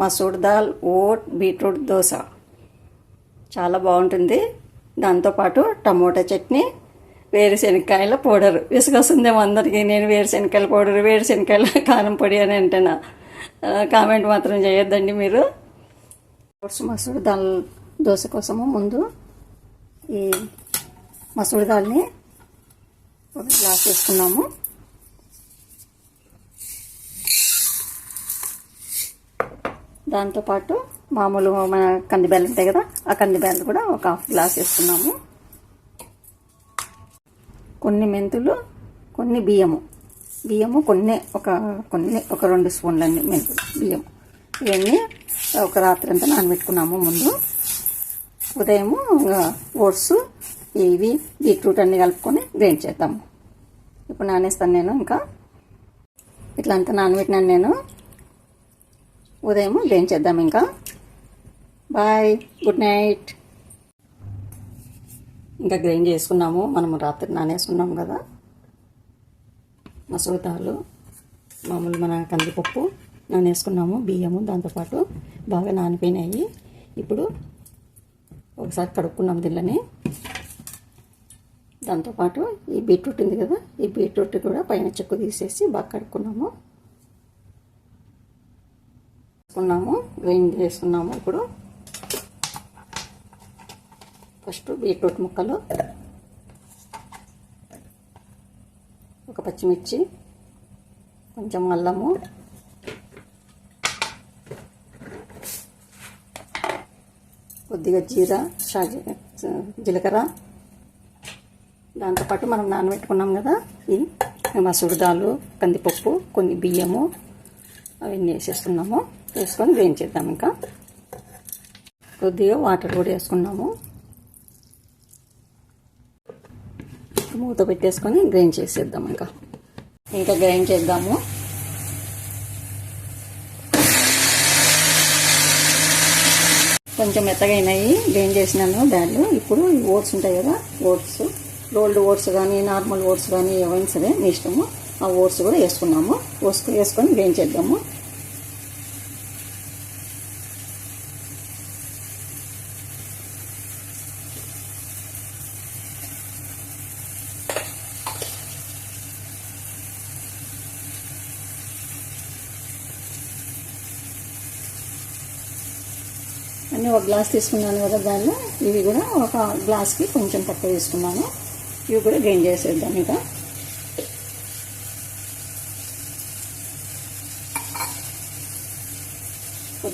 Masoor dal oat beetroot dosa. చాలా బాగుంటుంది. దాంతోపాటు టమోటా చట్నీ వేరుశెనక్కాయల పౌడర్. విసుగొస్తుందేమో అందరికీ. నేను వేరుశెనక్కాయల పౌడర్ వేరుశెనక్కాయల కారం పొడి అని అంటున్నా. కామెంట్ మాత్రం చేయొద్దండి మీరు. ఓట్స్ మసూర్ దాల్ దోశ కోసము ముందు ఈ మసూర్ దాల్ని ఒక గ్లాస్ వేసుకున్నాము దాంతోపాటు మామూలు మన కందిబ్యాలు ఉంటాయి కదా ఆ కందిబ్యాలు కూడా ఒక హాఫ్ గ్లాస్ వేసుకున్నాము. కొన్ని మెంతులు కొన్ని బియ్యము. బియ్యము కొన్ని ఒక కొన్ని ఒక రెండు స్పూన్లన్నీ మెంతులు బియ్యం ఇవన్నీ ఒక రాత్రి అంతా నానబెట్టుకున్నాము ముందు. ఉదయము ఓట్స్ ఇవి బీట్రూట్ అన్నీ కలుపుకొని గ్రైండ్ చేద్దాము ఇప్పుడు నానేస్తాను నేను ఇంకా. ఇట్లా అంతా నానబెట్టినాను నేను. ఉదయం గ్రైండ్ చేద్దాం ఇంకా? బాయ్ గుడ్ నైట్ ఇంకా గ్రైండ్ చేసుకున్నాము. మనము రాత్రి నానేసుకున్నాము కదా. మసూర్ దాలు మామూలు మన కందిపప్పు నానేసుకున్నాము బియ్యము దాంతోపాటు బాగా నానిపోయినాయి. ఇప్పుడు ఒకసారి కడుక్కున్నాం దీళ్ళని దాంతోపాటు ఈ బీట్రూట్ ఉంది కదా ఈ బీట్రూట్ కూడా పైన చెక్కు తీసేసి బాగా కడుక్కున్నాము. వేసుకున్నాము గ్రైండ్ చేసుకున్నాము ఇప్పుడు. ఫస్ట్ బీట్రూట్ ముక్కలు. ఒక పచ్చిమిర్చి. కొంచెం అల్లము. కొద్దిగా జీరా షాజీ జీలకర్ర. దాంతోపాటు మనం నానబెట్టుకున్నాం కదా ఈ మసూరు దాలు కందిపప్పు కొన్ని బియ్యము. అవన్నీ వేసేసుకున్నాము. వేసుకొని గ్రైండ్ చేద్దాం ఇంకా. కొద్దిగా వాటర్ కూడా వేసుకున్నాము. మూత పెట్టేసుకొని గ్రైండ్ చేసేద్దాం ఇంకా. ఇంకా గ్రైండ్ చేద్దాము. కొంచెం మెత్తగైనాయి గ్రైండ్ చేసినాను బ్యాడ్లు. ఇప్పుడు ఓట్స్ ఉంటాయి కదా ఓట్స్. రోల్డ్ ఓట్స్ కానీ నార్మల్ ఓట్స్ కానీ ఏవైనా సరే మీ ఇష్టము. ఆ ఓట్స్ కూడా వేసుకున్నాము. ఓట్స్ వేసుకొని వేయించేద్దాము అన్నీ ఒక గ్లాస్ తీసుకున్నాను కదా దానిలో. ఇవి కూడా ఒక గ్లాస్కి కొంచెం తక్కువ తీసుకున్నాను. ఇవి కూడా గ్రైండ్ చేసేద్దాం ఇంకా.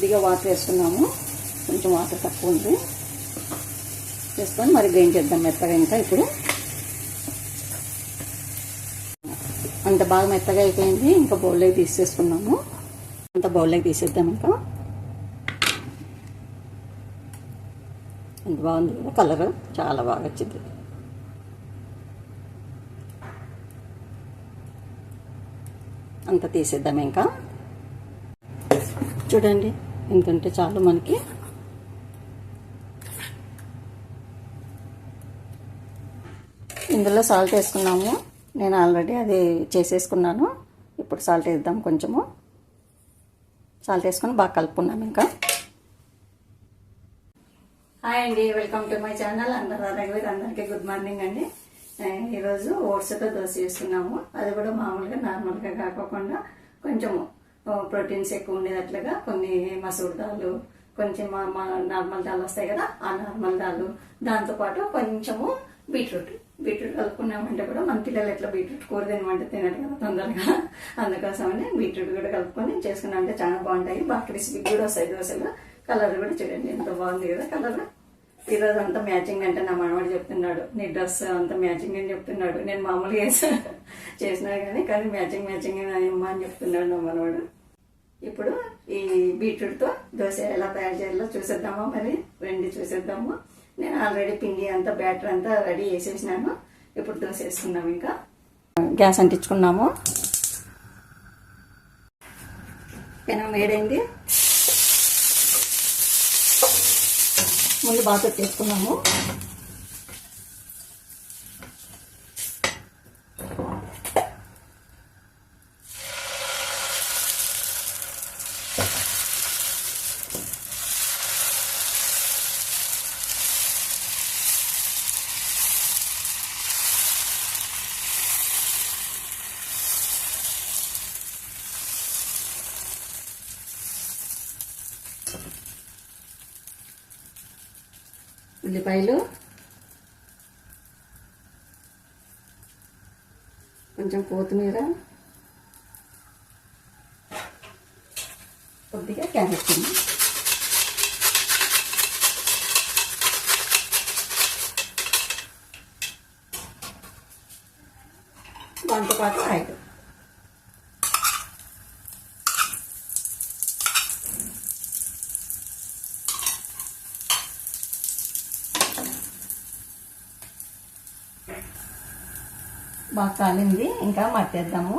కొద్దిగా వాటర్ వేసుకున్నాము కొంచెం వాటర్ తక్కువ ఉంది. వేసుకొని మరి గ్రైండ్ చేద్దాం మెత్తగా ఇంకా ఇప్పుడు. అంత బాగా మెత్తగా అయిపోయింది. ఇంకా బౌల్లోకి తీసేసుకున్నాము. అంత బౌల్లోకి తీసేద్దాం ఇంకా. ఎంత బాగుంది కదా కలర్. చాలా బాగా వచ్చింది. అంత తీసేద్దాం ఇంకా. చూడండి. ఎందుకంటే చాలు మనకి. ఇందులో సాల్ట్ వేసుకున్నాము. నేను ఆల్రెడీ అది చేసేసుకున్నాను. ఇప్పుడు సాల్ట్ వేద్దాం కొంచెము. సాల్ట్ వేసుకొని బాగా కలుపుకున్నాం ఇంకా. హాయ్ అండి వెల్కమ్ టు మై ఛానల్. అందరూ రఘువీర్ అందరికీ గుడ్ మార్నింగ్ అండి. ఈరోజు ఓట్స్తో దోశ చేస్తున్నాము అది కూడా మామూలుగా నార్మల్గా కాకోకుండా కొంచెము ప్రోటీన్స్ ఎక్కువ ఉండేటట్లుగా కొన్ని మసూర్ దాలు కొంచెం మా నార్మల్ దాలు వస్తాయి కదా ఆ నార్మల్ దాలు దాంతోపాటు కొంచెము బీట్రూట్. బీట్రూట్ కలుపుకున్నామంటే కూడా మన పిల్లలు ఎట్లా బీట్రూట్ కూర తినమంటే తినట్టు కదా తొందరగా. అందుకోసమని బీట్రూట్ కూడా కలుపుకొని చేసుకున్నామంటే చాలా బాగుంటాయి. బాగా క్రిస్పీ కూడా వస్తాయి దోశలు. కలర్ కూడా చూడండి ఎంత బాగుంది కదా కలర్. ఈరోజు అంతా మ్యాచింగ్ అంటే నా మనవాడు చెప్తున్నాడు. నీ డ్రెస్ అంతా మ్యాచింగ్ అని చెప్తున్నాడు. నేను మామూలుగా వేసా చేసినా కానీ కానీ మ్యాచింగ్ మ్యాచింగ్ అమ్మా అని చెప్తున్నాడు నా మనవాడు. ఇప్పుడు ఈ బీట్రూట్తో దోశ ఎలా తయారు చేయాలో చూసేద్దామా మరి? రెండు చూసేద్దాము. నేను ఆల్రెడీ పిండి అంతా బ్యాటర్ అంతా రెడీ చేసేసినాను. ఇప్పుడు దోశ వేసుకున్నాము ఇంకా. గ్యాస్ అంటించుకున్నాము. పెనం వేడైంది. ముందు బాగా పెట్టేసుకున్నాము ఉల్లిపాయలు. కొంచెం కొత్తిమీర. కొద్దిగా క్యారెట్ దాంతోపాటు ఆయిల్ బాగా కాలింది. ఇంకా మట్టేద్దాము.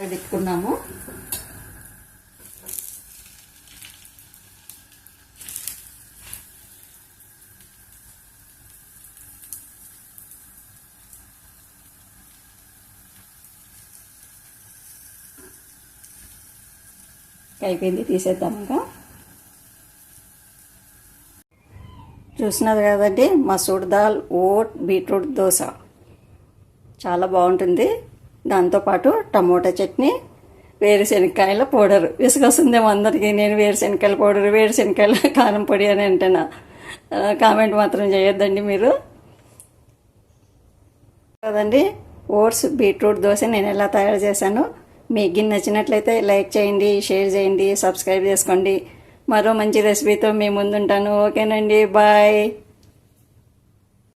పెట్టుకున్నాము. అయిపోయింది తీసేద్దాం ఇంకా. చూసినారు కదండి మసూర్ దాల్ ఓట్ బీట్రూట్ దోశ. చాలా బాగుంటుంది. దాంతోపాటు టమోటా చట్నీ వేరుశెనక్కాయల పౌడర్. విసుగొస్తుందేమో అందరికీ. నేను వేరుశెనక్కాయల పౌడర్ వేరుశెనక్కాయల కారం పొడి అని అంటున్నా. కామెంట్ మాత్రం చేయొద్దండి మీరు. కదండి ఓట్స్ బీట్రూట్ దోశ నేను ఎలా తయారు చేశాను. మీకు గిన్నె నచ్చినట్లయితే లైక్ చేయండి షేర్ చేయండి సబ్స్క్రైబ్ చేసుకోండి. మరో మంచి రెసిపీతో మీ ముందుంటాను. ఓకేనండి బాయ్